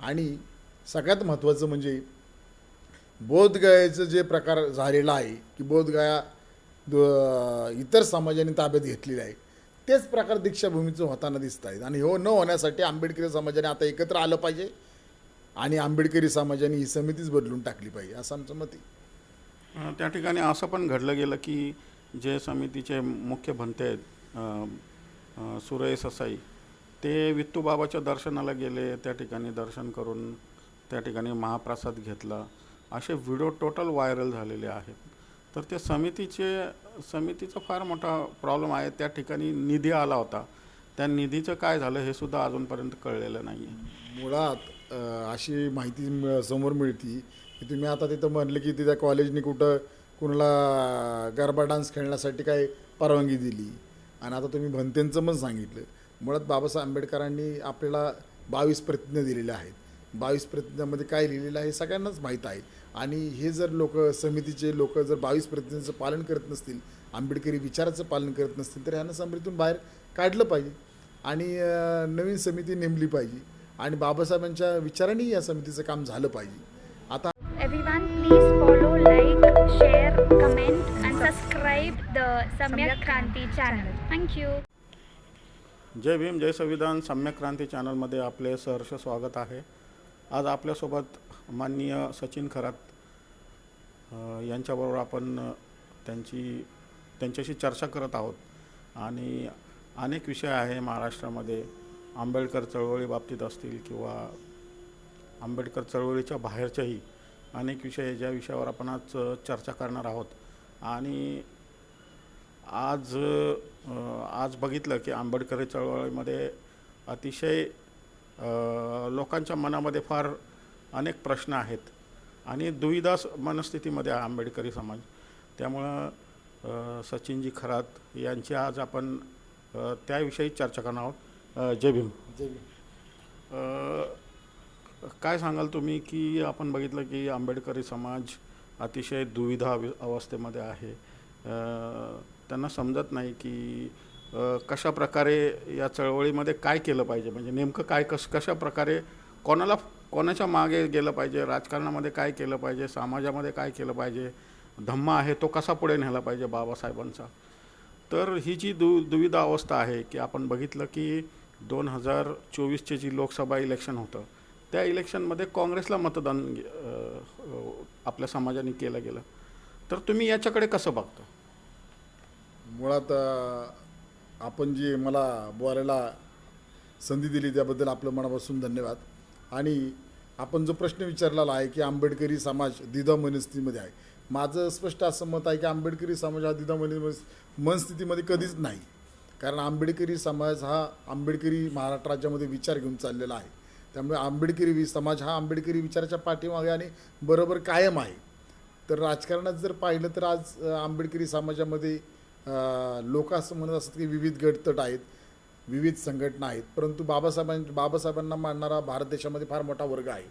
आणि सगळ्यात महत्त्वाचं म्हणजे बोधगयाचं जे प्रकार झालेला आहे की बोधगया द- इतर समाजाने ताब्यात घेतलेली आहे तेच प्रकार दीक्षाभूमीचं होताना दिसत आहेत. आणि हो न होण्यासाठी आंबेडकरी समाजाने आता एकत्र आलं पाहिजे आणि आंबेडकरी समाजाने ही समितीच बदलून टाकली पाहिजे असं आमचं मत आहे. त्या ठिकाणी असं पण घडलं गेलं की जे समितीचे मुख्य भंते आहेत सुरय ससाई ते वित्तूबाबाच्या दर्शनाला गेले त्या ठिकाणी दर्शन करून त्या ठिकाणी महाप्रसाद घेतला. असे व्हिडिओ टोटल व्हायरल झालेले आहेत. तर त्या समितीचे समितीचा फार मोठा प्रॉब्लेम आहे. त्या ठिकाणी निधी आला होता. त्या निधीचं काय झालं हे सुद्धा अजूनपर्यंत कळलेलं नाही आहे मुळात अशी माहिती समोर मिळती की तुम्ही आता तिथं म्हणलं की तिथं कॉलेजनी कुठं कुणाला गरबा डान्स खेळण्यासाठी काय परवानगी दिली. आणि आता तुम्ही भंतेंचं पण सांगितलं. मुळात बाबासाहेब आंबेडकरांनी आपल्याला बावीस प्रतिज्ञा दिलेल्या आहेत. बावीस प्रतिज्ञामध्ये काय लिहिलेलं आहे हे सगळ्यांनाच माहीत आहे. आणि हे जर लोक समितीचे लोक जर बावीस प्रतिज्ञेचं पालन करत नसतील आंबेडकरी विचाराचं पालन करत नसतील तर ह्यांना समितीतून बाहेर काढलं पाहिजे. आणि नवीन समिती नेमली पाहिजे. आणि बाबासाहेबांच्या विचारांनी या समितीचं काम झालं पाहिजे. आता everyone please follow like share comment and subscribe the Samyak Kranti channel thank you. जय भीम जय संविधान सम्यक क्रांती चॅनलमध्ये आपले सहर्ष स्वागत आहे. आज आपल्यासोबत माननीय सचिन खरात यांच्याबरोबर आपण त्यांची त्यांच्याशी चर्चा करत आहोत. आणि अनेक विषय आहे महाराष्ट्रामध्ये. आंबेडकर चळवळी बाबतीत असतील किंवा आंबेडकर चळवळीच्या बाहेरच्याही अनेक विषय आहे, ज्या विषयावर आपण आज चर्चा करणार आहोत. आणि आज आज बघितलं की आंबेडकरी चळवळीमध्ये अतिशय लोकांच्या मनामध्ये फार अनेक प्रश्न आहेत. आणि दुविधा स- मनस्थितीमध्ये आहे आंबेडकरी समाज. त्यामुळं सचिनजी खरात यांची आज आपण त्याविषयी चर्चा करणार आहोत. जय भीम. अ, काय सांगाल तुम्ही की आपण बघितलं की आंबेडकरी समाज अतिशय दुविधा अवि- अवस्थेमध्ये आहे. त्यांना समजत नाही की कशा प्रकारे या चळवळीमध्ये काय केलं पाहिजे? म्हणजे नेमकं काय कश कशा प्रकारे कोणाला कोणाच्या मागे गेलं पाहिजे? राजकारणामध्ये काय केलं पाहिजे? समाजामध्ये काय केलं पाहिजे? धम्मा आहे तो कसा पुढे नेला पाहिजे बाबासाहेबांचा? तर ही जी दु दुविधा अवस्था आहे की आपण बघितलं की दोन हजार चोवीसचे जी लोकसभा इलेक्शन होतं त्या इलेक्शनमध्ये काँग्रेसला मतदान आपल्या समाजाने केलं गेलं. तर तुम्ही याच्याकडे कसं बघता? मुळात आपण जी मला बोलायला संधी दिली त्याबद्दल आपलं मनापासून धन्यवाद. आणि आपण जो प्रश्न विचारलेला आहे की आंबेडकरी समाज दिदा मनस्थितीमध्ये आहे. माझं स्पष्ट असं मत आहे की आंबेडकरी समाज हा दिदा मन मनस्थितीमध्ये कधीच नाही. कारण आंबेडकरी समाज हा आंबेडकरी महाराष्ट्र राज्यामध्ये विचार घेऊन चाललेला आहे. त्यामुळे आंबेडकरी वि- समाज हा आंबेडकरी विचाराच्या पाठीमागे आणि बरोबर कायम आहे. तर राजकारणात जर पाहिलं तर आज आंबेडकरी समाजामध्ये लोक असं म्हणत असतात की विविध गटतट आहेत विविध संघटना आहेत. परंतु बाबासाहेबां बाबासाहेबांना मानणारा भारत देशामध्ये फार मोठा वर्ग आहे.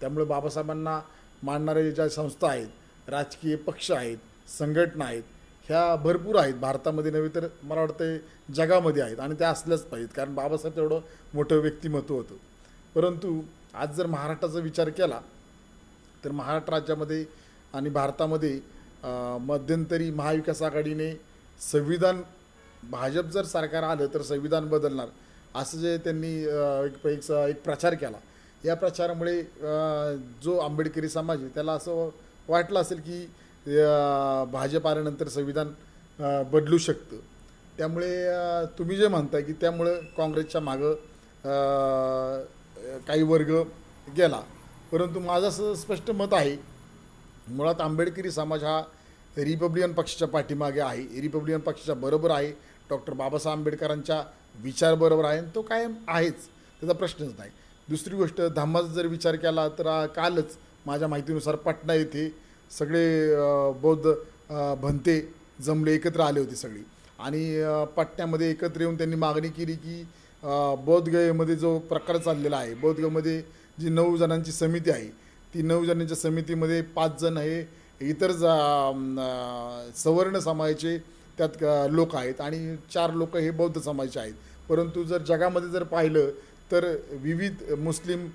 त्यामुळे बाबासाहेबांना मानणाऱ्या ज्या संस्था आहेत राजकीय पक्ष आहेत संघटना आहेत ह्या भरपूर आहेत. भारतामध्ये नव्हे तर मला वाटतं जगामध्ये आहेत आणि त्या असल्याच पाहिजेत. कारण बाबासाहेब तेवढं मोठं व्यक्तिमत्व होतं. परंतु आज जर महाराष्ट्राचा विचार केला तर महाराष्ट्र राज्यामध्ये आणि भारतामध्ये मध्यंतरी महाविकास आघाडीने संविधान भाजप जर सरकार आलं तर संविधान बदलणार. असं जे त्यांनी एक एक एक प्रचार केला. या प्रचारामुळे जो आंबेडकरी समाज आहे त्याला असं वाटलं असेल की भाजप आल्यानंतर संविधान बदलू शकतं. त्यामुळे तुम्ही जे म्हणताय की त्यामुळं काँग्रेसच्या मागं काही वर्ग गेला. परंतु माझं असं स्पष्ट मत आहे मुळात आंबेडकरी समाज हा रिपब्लिकन पक्षाच्या पाठीमागे आहे. रिपब्लिकन पक्षाच्या बरोबर आहे. डॉक्टर बाबासाहेब आंबेडकरांच्या विचार बरोबर आहे. आणि तो कायम आहेच. त्याचा प्रश्नच नाही. दुसरी गोष्ट धम्माचा जर विचार केला तर कालच माझ्या माहितीनुसार पाटणा येथे सगळे बौद्ध भंते जमले एकत्र आले होते सगळी. आणि पाटण्यामध्ये पटण्यामध्ये एकत्र येऊन त्यांनी मागणी केली की बौद्धगयेमध्ये जो प्रकार चाललेला आहे बौद्धगयमध्ये जी नऊ जणांची समिती आहे ती नऊ जणांच्या समितीमध्ये पाच जण हे इतर जा सवर्ण समाजाचे त्यात लोक आहेत आणि चार लोक हे बौद्ध समाजाचे आहेत. परंतु जर जगामध्ये जर पाहिलं तर विविध मुस्लिम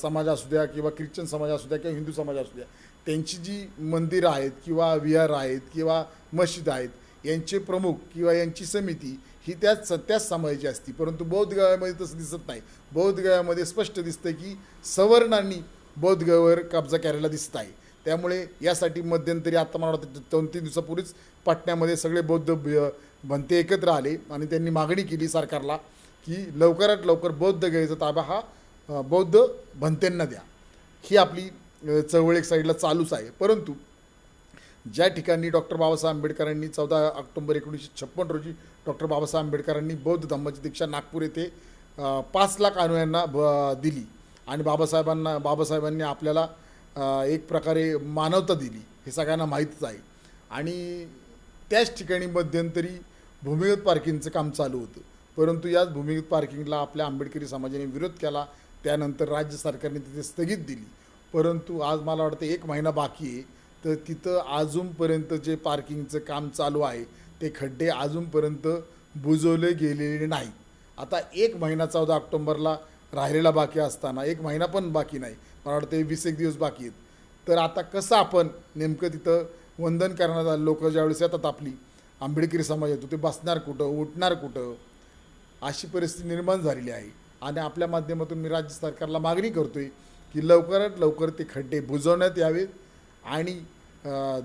समाज असू द्या किंवा ख्रिश्चन समाज असू द्या किंवा हिंदू समाज असू द्या त्यांची जी मंदिरं आहेत किंवा विहार आहेत किंवा मशीद आहेत यांचे प्रमुख किंवा यांची समिती ही त्याच त्याच समाजाची असती. परंतु बौद्धगयामध्ये तसं दिसत नाही. बौद्धगयामध्ये स्पष्ट दिसतं की सवर्णांनी बौद्धगयावर कब्जा करायला दिसत आहे. त्यामुळे यासाठी मध्यंतरी आता मला वाटतं दोन तीन दिवसापूर्वीच पाटण्यामध्ये सगळे बौद्ध भंते एकत्र आले आणि त्यांनी मागणी केली सरकारला की लवकरात लवकर बौद्ध गयाचा ताबा हा बौद्ध भंतेंना द्या. ही आपली चळवळ एक साईडला चालूच आहे. परंतु ज्या ठिकाणी डॉक्टर बाबासाहेब आंबेडकरांनी चौदा ऑक्टोबर एकोणीसशे छप्पन रोजी डॉक्टर बाबासाहेब आंबेडकरांनी बौद्ध धम्माची दीक्षा नागपूर येथे पाच लाख अनुयांना ब दिली. आणि बाबासाहेबांना बाबासाहेबांनी आपल्याला एक प्रकारे मानवता दिली हे सगळ्यांना माहीतच आहे. आणि त्याच ठिकाणी मध्यंतरी भूमिगत पार्किंगचं काम चालू होतं. परंतु याच भूमिगत पार्किंगला आपल्या आंबेडकरी समाजाने विरोध केला त्यानंतर राज्य सरकारने तिथे स्थगित दिली. परंतु आज मला वाटतं एक महिना बाकी आहे तर तिथं अजूनपर्यंत जे पार्किंगचं काम चालू आहे ते खड्डे अजूनपर्यंत बुजवले गेलेले नाही आता एक महिना चौदा ऑक्टोंबरला राहिलेला बाकी असताना एक महिना पण बाकी नाही मला वाटतं वीस एक दिवस बाकी आहेत. तर आता कसं आपण नेमकं तिथं वंदन करणारा लोक ज्यावेळेस येतात आपली आंबेडकरी समाज येतो ते बसणार कुठं उठणार कुठं? अशी परिस्थिती निर्माण झालेली आहे. आणि आपल्या माध्यमातून मी राज्य सरकारला मागणी करतो आहे की लवकरात लवकर ते खड्डे बुजवण्यात यावेत. आणि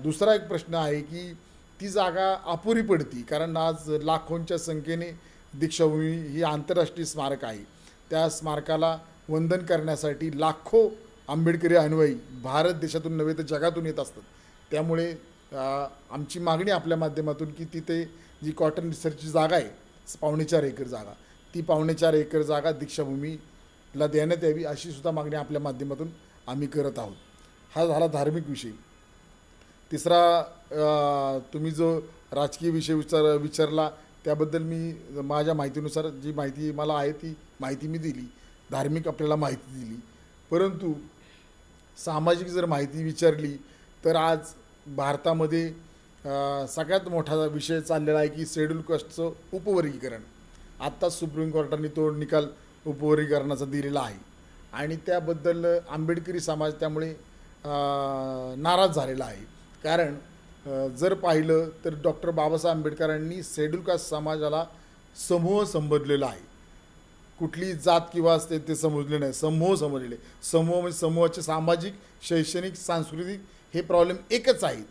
दुसरा एक प्रश्न आहे की ती जागा अपुरी पडती कारण आज लाखोंच्या संख्येने दीक्षाभूमी ही आंतरराष्ट्रीय स्मारक आहे. त्या स्मारकाला वंदन करण्यासाठी लाखो आंबेडकरी अनुयायी भारत देशातून नव्हे तर जगातून येत असतात. त्यामुळे आमची मागणी आपल्या माध्यमातून की तिथे जी कॉटन रिसर्चची जागा आहे पावणे चार एकर जागा ती पावणे चार एकर जागा दीक्षाभूमीला देण्यात यावी अशी सुद्धा मागणी आपल्या माध्यमातून आम्ही करत आहोत. हा झाला धार्मिक विषय. तिसरा तुम्ही जो राजकीय विषय विचार विचारला त्याबद्दल मी माझ्या माहितीनुसार जी माहिती मला आहे ती माहिती मी दिली. धार्मिक आपल्याला माहिती दिली. परंतु सामाजिक जर माहिती विचारली तर आज भारतामध्ये सगळ्यात मोठा विषय चाललेला आहे की शेड्यूल कास्टचं उपवर्गीकरण. आत्ताच सुप्रीम कोर्टाने तो निकाल उपवर्गीकरणाचा दिलेला आहे. आणि त्याबद्दल आंबेडकरी समाज त्यामुळे नाराज झालेला आहे. कारण जर पाहिलं तर डॉक्टर बाबासाहेब आंबेडकरांनी शेड्यूल कास्ट समाजाला समूह संबोधलेला आहे. कुठली जात किंवा असते ते समजले नाही. समूह समजले. समूह म्हणजे समूहाचे सामाजिक शैक्षणिक सांस्कृतिक हे प्रॉब्लेम एकच आहेत.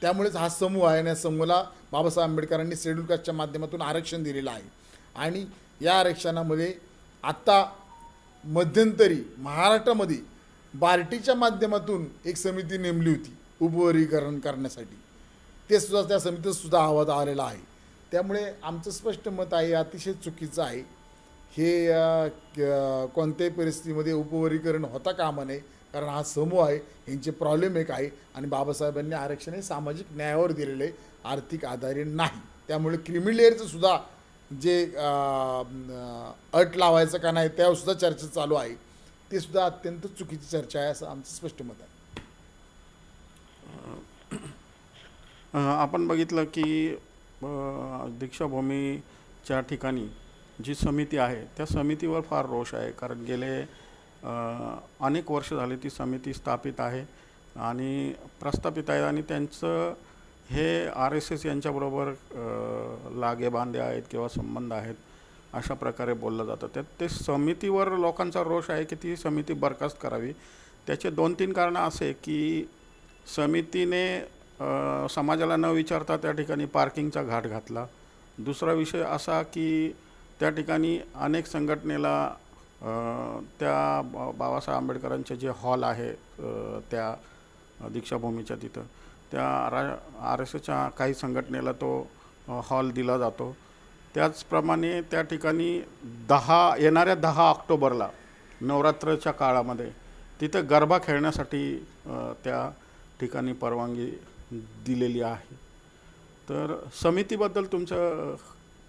त्यामुळेच हा समूह आहे आणि या समूहाला बाबासाहेब आंबेडकरांनी शेड्यूल कास्टच्या माध्यमातून आरक्षण दिलेलं आहे. आणि या आरक्षणामध्ये आत्ता मध्यंतरी महाराष्ट्रामध्ये बार्टीच्या माध्यमातून एक समिती नेमली होती उपवर्गीकरण करण्यासाठी. ते सुद्धा त्या समितीत सुद्धा आवाज आलेला आहे. त्यामुळे आमचं स्पष्ट मत आहे अतिशय चुकीचं आहे. हे या कोणत्याही परिस्थितीमध्ये उपवर्गीकरण होता कामा नये. कारण हा समूह आहे यांचे प्रॉब्लेम एक आहे आणि बाबासाहेबांनी आरक्षण हे सामाजिक न्यायावर दिलेलं आहे आर्थिक आधारे नाही. त्यामुळे क्रिमिलेअरचं सुद्धा जे अट लावायचं का नाही त्यावरसुद्धा चर्चा चालू आहे. ते सुद्धा अत्यंत चुकीची चर्चा आहे असं आमचं स्पष्ट मत आहे. आपण बघितलं की दीक्षाभूमीच्या ठिकाणी जी समिती आहे त्या समितीवर फार रोष आहे. कारण गेले अनेक वर्ष झाले ती समिती स्थापित आहे आणि प्रस्थापित आहे आणि त्यांचं हे आर एस एस यांच्याबरोबर लागेबांधे लागे बांधे आहेत किंवा संबंध आहेत अशा प्रकारे बोललं जातं. त्या ते समितीवर लोकांचा रोष आहे की ती समिती बरखास्त करावी. त्याचे दोन तीन कारणं असे की समितीने समाजाला न विचारता त्या ठिकाणी पार्किंगचा घाट घातला. दुसरा विषय असा की त्या ठिकाणी अनेक संघटनेला त्या बा- बाबासाहेब आंबेडकरांचे जे हॉल आहे त्या दीक्षाभूमीच्या तिथं त्या रा आर एस एसच्या काही संघटनेला तो हॉल दिला जातो. त्याचप्रमाणे त्या ठिकाणी दहा येणाऱ्या दहा ऑक्टोबरला नवरात्रच्या काळामध्ये तिथं गरबा खेळण्यासाठी त्या ठिकाणी परवानगी दिलेली आहे. तर समितीबद्दल तुमचं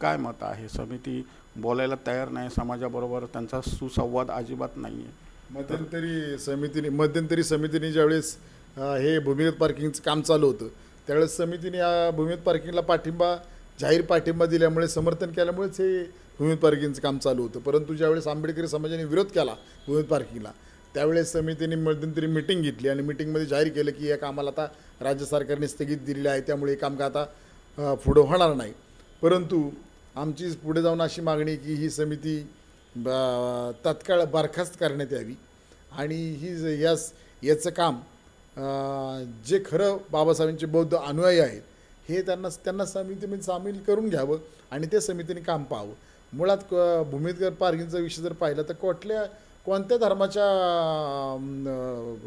काय मत आहे? समिती बोलायला तयार नाही समाजाबरोबर त्यांचा सुसंवाद अजिबात नाही आहे मध्यंतरी समितीने मध्यंतरी समितीने ज्यावेळेस हे भूमिगत पार्किंगचं काम चालू होतं त्यावेळेस समितीने या भूमिगत पार्किंगला पाठिंबा जाहीर पाठिंबा दिल्यामुळे समर्थन केल्यामुळेच हे भूमी पार्किंगचं काम चालू होतं. परंतु ज्यावेळेस आंबेडकरी समाजाने विरोध केला भूमी पार्किंगला त्यावेळेस समितीने मध्यंतरी मिटिंग घेतली आणि मिटिंगमध्ये जाहीर केलं की या कामाला आता राज्य सरकारने स्थगित दिलेलं आहे त्यामुळे हे काम का आता पुढं होणार नाही. परंतु आमची पुढे जाऊन अशी मागणी की ही समिती ब- तात्काळ बरखास्त करण्यात यावी. आणि ही यास याचं काम जे खरं बाबासाहेबांचे बौद्ध अनुयायी आहेत हे त्यांना त्यांना समितीमध्ये म्हणजे सामील करून घ्यावं आणि ते समितीने काम पाहावं. मुळात क- भूमिगत पार्किंगचा विषय जर पाहिला तर कुठल्या कोणत्या धर्माच्या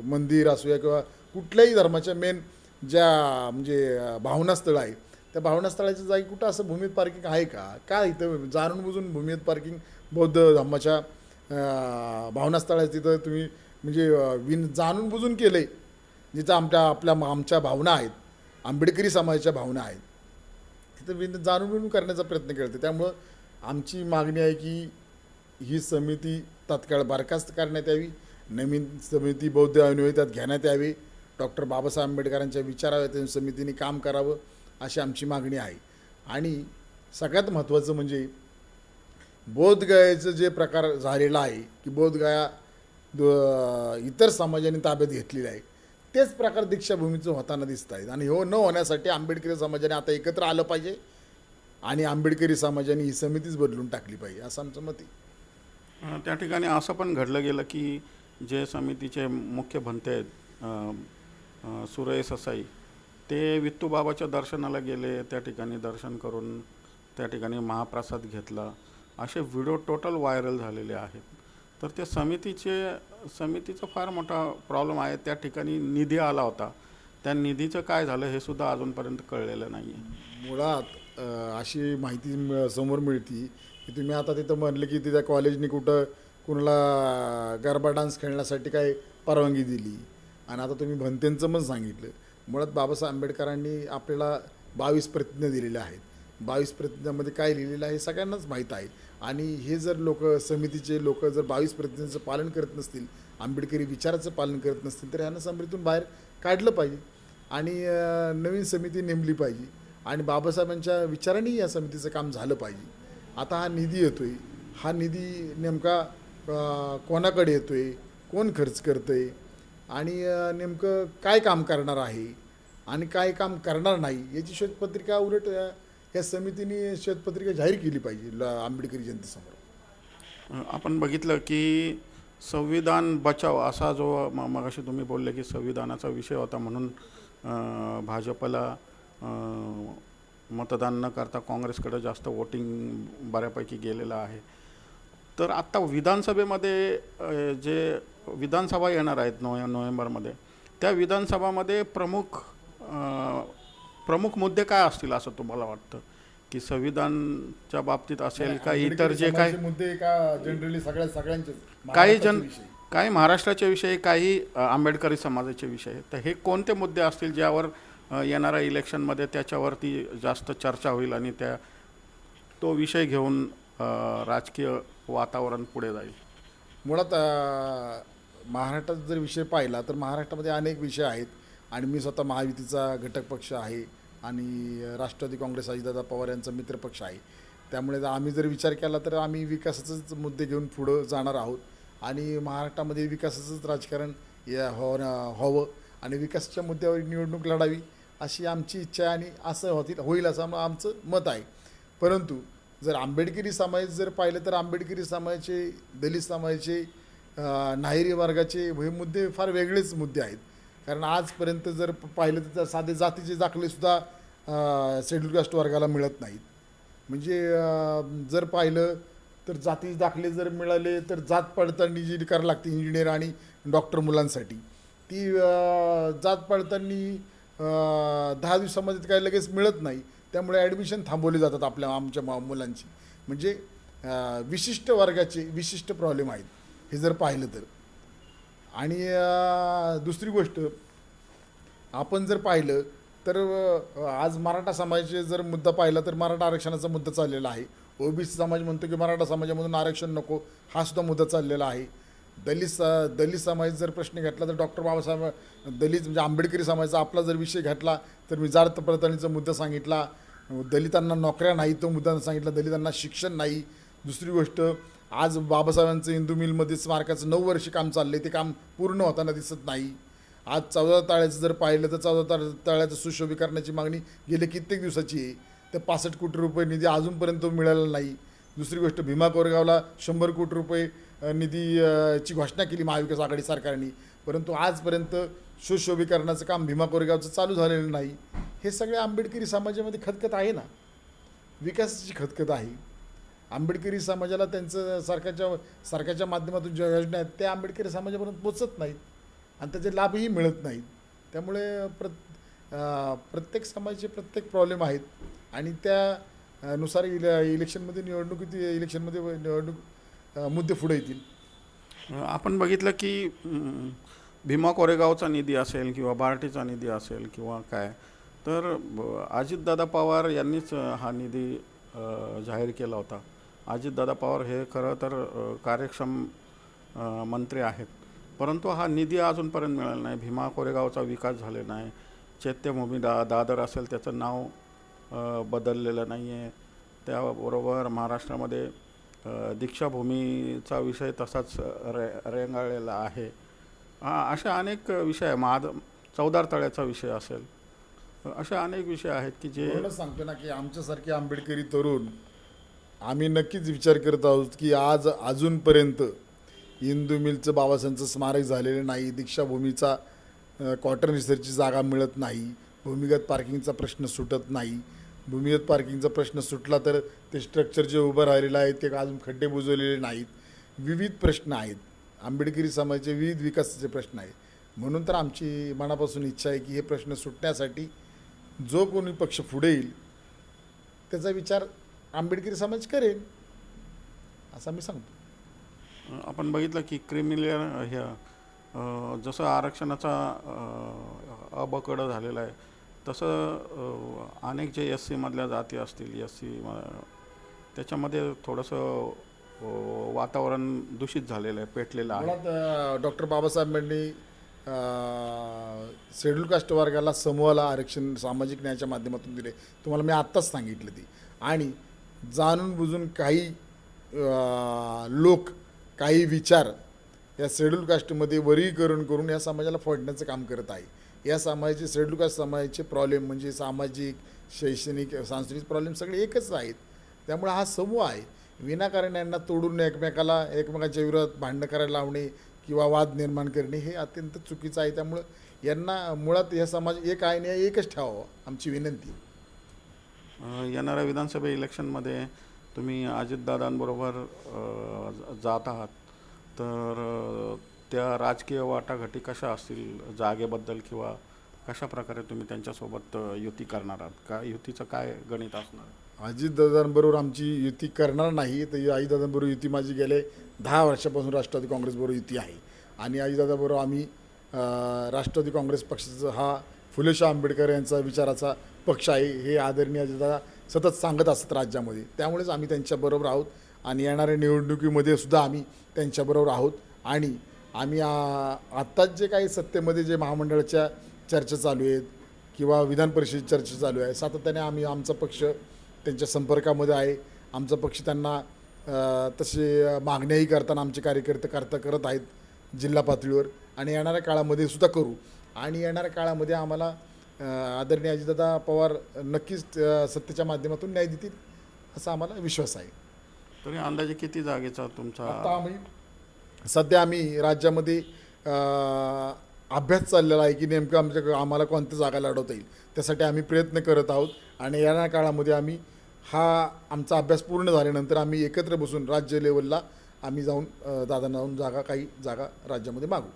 मंदिर असूया किंवा कुठल्याही धर्माच्या मेन ज्या म्हणजे भावनास्थळं आहेत त्या भावनास्थळाच्या जागी कुठं असं भूमित पार्किंग आहे का? काय इथं जाणून बुजून भूमित पार्किंग बौद्ध धर्माच्या अं, तिथं तुम्ही म्हणजे विन जाणून बुजून केलं आहे जिथं आमच्या आपल्या आमच्या भावना आहेत आंबेडकरी समाजाच्या भावना आहेत. तिथं विन जाणून बुजून करण्याचा प्रयत्न करते त्यामुळं आमची मागणी आहे की ही समिती तात्काळ बरखास्त करण्यात यावी. नवीन समिती बौद्ध अनुयायी त्यात घेण्यात यावी. डॉक्टर बाबासाहेब आंबेडकरांच्या विचारावर त्या समितीने काम करावं. अशी आमची मागणी आहे. आणि सगळ्यात महत्त्वाचं म्हणजे बोधगयाचं जे प्रकार झालेला आहे की बोधगया द- इतर समाजाने ताब्यात घेतलेली आहे तेच प्रकार दीक्षाभूमीचं होताना दिसत आहेत. आणि हो न होण्यासाठी आंबेडकरी समाजाने आता एकत्र आलं पाहिजे आणि आंबेडकरी समाजाने ही समितीच बदलून टाकली पाहिजे असं आमचं मत आहे. त्या ठिकाणी असं पण घडलं गेलं की जे समितीचे मुख्य भंते आहेत सुरय ससाई ते वित्तूबाबाच्या दर्शनाला गेले त्या ठिकाणी दर्शन करून त्या ठिकाणी महाप्रसाद घेतला. असे व्हिडिओ टोटल व्हायरल झालेले आहेत. तर त्या समितीचे समितीचा फार मोठा प्रॉब्लेम आहे. त्या ठिकाणी निधी आला होता. त्या निधीचं काय झालं हे सुद्धा अजूनपर्यंत कळलेलं नाही आहे मुळात अशी माहिती समोर मिळती की तुम्ही आता तिथं म्हणलं की तिथं कॉलेजने कुठं कुणाला गरबा डान्स खेळण्यासाठी काय परवानगी दिली. आणि आता तुम्ही भंतेंचं पण सांगितलं. मुळात बाबासाहेब आंबेडकरांनी आपल्याला बावीस प्रतिज्ञा दिलेल्या आहेत. बावीस प्रतिज्ञामध्ये काय लिहिलेलं आहे सगळ्यांनाच माहीत आहे. आणि हे जर लोक समितीचे लोक जर बावीस प्रतिज्ञांचं पालन करत नसतील आंबेडकरी विचाराचं पालन करत नसतील तर ह्यांना समितीतून बाहेर काढलं पाहिजे. आणि नवीन समिती नेमली पाहिजे. आणि बाबासाहेबांच्या विचारांनी या समितीचं काम झालं पाहिजे. आता हा निधी येतो आहे हा निधी नेमका कोणाकडे येतो आहे कोण खर्च करतंय? आणि नेमकं काय काम करणार आहे? आणि काय काम करणार नाही याची श्वेतपत्रिका उलट या समितीने श्वेतपत्रिका जाहीर केली पाहिजे ल आंबेडकरी जनतेसमोर. आपण बघितलं की संविधान बचाव असा जो म मगाशी तुम्ही बोलले की संविधानाचा विषय होता म्हणून भाजपला मतदान न करता काँग्रेसकडे जास्त वोटिंग बऱ्यापैकी गेलेलं आहे. तर आत्ता विधानसभेमध्ये जे विधानसभा येणार आहेत नोव्हे नोव्हेंबरमध्ये त्या विधानसभामध्ये प्रमुख प्रमुख मुद्दे काय असतील असं तुम्हाला वाटतं? की संविधानच्या बाबतीत असेल का इतर जे समाजाचे मुद्दे का जनरली सगळ्या सगळ्यांचे काही जन काही महाराष्ट्राच्या विषयी काही आंबेडकरी समाजाचे विषय. तर हे कोणते मुद्दे असतील ज्यावर येणाऱ्या इलेक्शनमध्ये त्याच्यावरती जास्त चर्चा होईल आणि त्या तो विषय घेऊन राजकीय वातावरण पुढे जाईल? मुळात महाराष्ट्रात जर विषय पाहिला तर महाराष्ट्रामध्ये अनेक विषय आहेत. आणि मी स्वतः महायुतीचा घटक पक्ष आहे आणि राष्ट्रवादी काँग्रेस अजितदादा पवार यांचा मित्रपक्ष आहे. त्यामुळे जर आम्ही जर विचार केला तर आम्ही विकासाचेच मुद्दे घेऊन पुढं जाणार आहोत. आणि महाराष्ट्रामध्ये विकासाचंच राजकारण या हो व्हावं आणि विकासाच्या मुद्द्यावर निवडणूक लढावी अशी आमची इच्छा आहे आणि असं होतील होईल असं आमचं मत आहे. परंतु जर आंबेडकरी समाज जर पाहिलं तर आंबेडकरी समाजाचे दलित समाजाचे नाहेरी वर्गाचे हे मुद्दे फार वेगळेच मुद्दे आहेत. कारण आजपर्यंत जर पाहिलं तर साधे जातीचे दाखलेसुद्धा शेड्यूल कास्ट वर्गाला मिळत नाहीत. म्हणजे जर पाहिलं तर जातीचे दाखले जर मिळाले तर जात पडताळणी जी करावी लागते इंजिनियर आणि डॉक्टर मुलांसाठी. ती जात पडताळणी दहा दिवसामध्ये काही लगेच मिळत नाही. त्यामुळे ॲडमिशन थांबवले जातात आपल्या आमच्या मा- मुलांची. म्हणजे विशिष्ट वर्गाचे विशिष्ट प्रॉब्लेम आहेत हे जर पाहिलं तर. आणि दुसरी गोष्ट आपण जर पाहिलं तर आज मराठा समाजाचे जर मुद्दा पाहिला तर मराठा आरक्षणाचा मुद्दा चाललेला आहे. ओबीसी समाज म्हणतो की मराठा समाजामधून आरक्षण नको हा सुद्धा मुद्दा चाललेला आहे. दलित स- दलित समाज जर प्रश्न घेतला तर डॉक्टर बाबासाहेब दलित म्हणजे आंबेडकरी समाजाचा आपला जर विषय घेतला तर मी जात पडताळणीचा मुद्दा सांगितला. दलितांना नोकऱ्या नाही तो मुद्दा सांगितला. दलितांना शिक्षण नाही. दुसरी गोष्ट आज बाबासाहेबांचं हिंदू मिलमध्ये स्मारकाचं नऊ वर्ष काम चाललं आहे ते काम पूर्ण होताना दिसत नाही. आज चौदा ताळ्याचं जर पाहिलं तर चौदा ताळ तळ्याचं सुशोभीकरणाची मागणी गेले कित्येक दिवसाची आहे. तर पासष्ट कोटी रुपये निधी अजूनपर्यंत मिळाला नाही. दुसरी गोष्ट भीमा कोरेगावला शंभर कोटी रुपये निधीची निधी ची घोषणा केली महाविकास आघाडी सरकारने. परंतु आजपर्यंत सुशोभीकरणाचं काम भीमा कोरेगावचं चालू झालेलं नाही. हे सगळे आंबेडकरी समाजामध्ये खतखत आहे ना? विकासाची खतखत आहे. आंबेडकरी समाजाला त्यांचं सरकारच्या सरकारच्या माध्यमातून ज्या योजना आहेत त्या आंबेडकरी समाजापर्यंत पोचत नाहीत. आणि त्याचे लाभही मिळत नाहीत. त्यामुळे प्र प्रत्येक समाजाचे प्रत्येक प्रॉब्लेम आहेत. आणि त्यानुसार इले इलेक्शनमध्ये निवडणुकीत इलेक्शनमध्ये निवडणूक मुद्दे पुढे येतील. आपण बघितलं की भीमा कोरेगावचा निधी असेल किंवा बार्टीचा निधी असेल किंवा काय तर ब- अजितदादा पवार यांनीच हा निधी जाहीर केला होता. अजितदादा पवार हे खरं तर कार्यक्षम मंत्री आहेत. परंतु हा निधी अजूनपर्यंत मिळाला नाही. भीमा कोरेगावचा विकास झाले नाही. चैत्यभूमी दा दादर असेल त्याचं नाव बदललेलं नाही आहे त्याबरोबर महाराष्ट्रामध्ये दीक्षाभूमीचा विषय तसाच रे रेंगाळलेला आहे. अशा अनेक विषय आहे महाद चौदार तळ्याचा विषय असेल. अशा अनेक विषय आहेत की जे सांगतो ना की आमच्यासारखे आंबेडकरी तरुण आम्ही नक्कीच विचार करत आहोत की आज अजूनपर्यंत इंदू मिलचं बाबासाहेबांचं स्मारक झालेलं नाही दीक्षाभूमीचा अ, क्वार्टर जागा मिळत नाही भूमिगत पार्किंगचा प्रश्न सुटत नाही. भूमिगत पार्किंगचा प्रश्न सुटला तर ते स्ट्रक्चर जे उभं राहिलेलं आहे ते अजून खड्डे बुजवलेले नाहीत. विविध प्रश्न आहेत. आंबेडकरी समाजाचे विविध विकासाचे प्रश्न आहेत. म्हणून तर आमची मनापासून इच्छा आहे की हे प्रश्न सुटण्यासाठी जो कोणी पक्ष पुढे येईल त्याचा विचार आंबेडकरी समाज करेल असं मी सांगतो. आपण बघितलं की क्रिमिलियर ह्या जसं आरक्षणाचा अबकडं झालेला आहे तसं अनेक जे एस सीमधल्या जाती असतील एस सी त्याच्यामध्ये थोडंसं वातावरण दूषित झालेलं आहे पेटलेलं आहे. डॉक्टर बाबासाहेबांनी शेड्यूल कास्ट वर्गाला समूहाला आरक्षण सामाजिक न्यायाच्या माध्यमातून दिले. तुम्हाला मी आत्ताच सांगितलं ती. आणि जाणून बुजून काही लोक काही विचार या शेड्यूल कास्टमध्ये वर्गीकरण करून या समाजाला फोडण्याचं काम करत आहे. या समाजाचे शेड्यूल कास्ट समाजाचे प्रॉब्लेम म्हणजे सामाजिक शैक्षणिक सांस्कृतिक प्रॉब्लेम सगळे एकच आहेत. त्यामुळे हा समूह आहे. विनाकारण यांना तोडून एकमेकाला एकमेकाच्या विरोधात भांडणं करायला लावणे किंवा वाद निर्माण करणे हे अत्यंत चुकीचं आहे. त्यामुळं यांना मुळात या समाज एक आहे आणि एकच ठेवावं आमची विनंती. येणाऱ्या विधानसभा इलेक्शनमध्ये तुम्ही अजितदादांबरोबर जात आहात. तर त्या राजकीय वाटाघाटी कशा असतील? जागेबद्दल किंवा कशा प्रकारे तुम्ही त्यांच्यासोबत युती करणार आहात? का युतीचं काय गणित असणार? अजितदादांबरोबर आमची युती करणार नाही तर अजितदादांबरोबर युती माझी गेले दहा वर्षापासून राष्ट्रवादी काँग्रेसबरोबर युती आहे. आणि अजितदादाबरोबर आम्ही राष्ट्रवादी काँग्रेस पक्षाचा हा फुले शाह आंबेडकर यांचा विचाराचा पक्ष आहे हे आदरणीय अजितदादा सतत सांगत असतात राज्यामध्ये. त्यामुळेच आम्ही त्यांच्याबरोबर आहोत आणि येणाऱ्या निवडणुकीमध्ये सुद्धा आम्ही त्यांच्याबरोबर आहोत आणि आम्ही आत्ताच जे काही सत्तेमध्ये जे महामंडळाच्या चर्चा चालू आहेत किंवा विधान परिषद चर्चा चालू आहे सातत्याने आम्ही आमचा पक्ष त्यांच्या संपर्कामध्ये आहे. आमचा पक्ष त्यांना तसे मागण्याही करताना आमचे कार्यकर्ते करता करत आहेत जिल्हा पातळीवर. आणि येणाऱ्या काळामध्ये सुद्धा करू. आणि येणाऱ्या काळामध्ये आम्हाला आदरणीय अजितदादा पवार नक्कीच सत्तेच्या माध्यमातून न्याय देतील असा आम्हाला विश्वास आहे. तरी अंदाजे किती जागेचा आता तुमचा आम्ही सध्या आम्ही राज्यामध्ये अभ्यास चाललेला आहे की नेमकं आमच्या आम्हाला कोणत्या जागा लढवता येईल त्यासाठी आम्ही प्रयत्न करत आहोत. आणि येणाऱ्या काळामध्ये आम्ही हा आमचा अभ्यास पूर्ण झाल्यानंतर आम्ही एकत्र बसून राज्य लेवलला आम्ही जाऊन दादांना जाऊन जागा काही जागा राज्यामध्ये मागू.